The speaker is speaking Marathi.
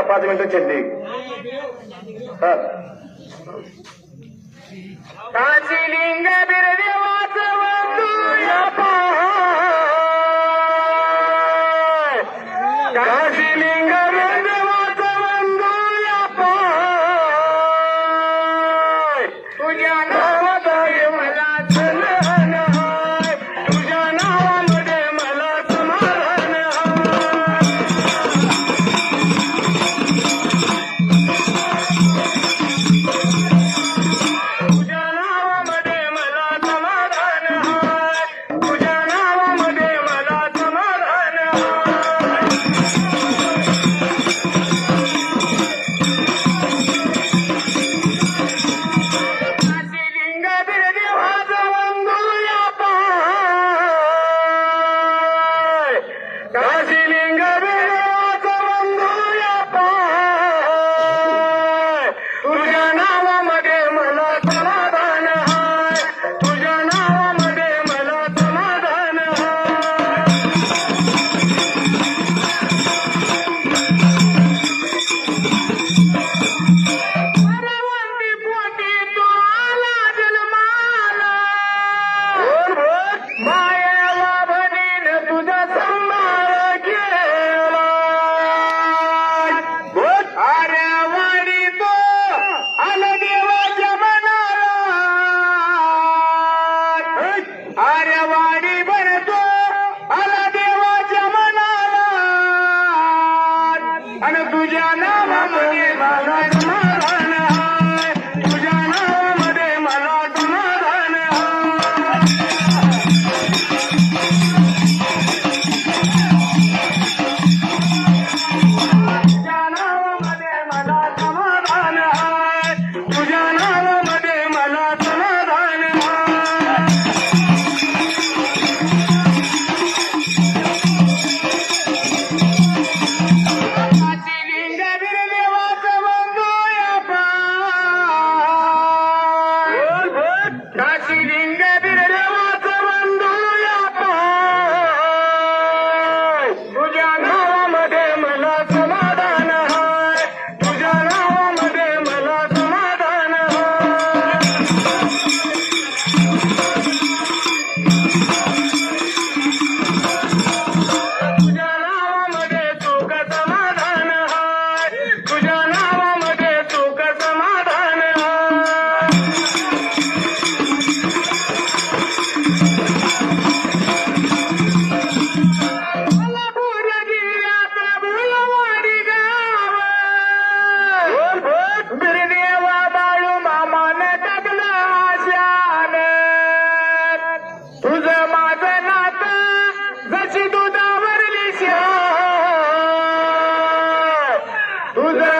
का पाच मिनिटं चिडली हा. वारी भरतो आला देवाच्या मनाला. आणि तुझ्या नावामध्ये मला I see dinle bir Who's that?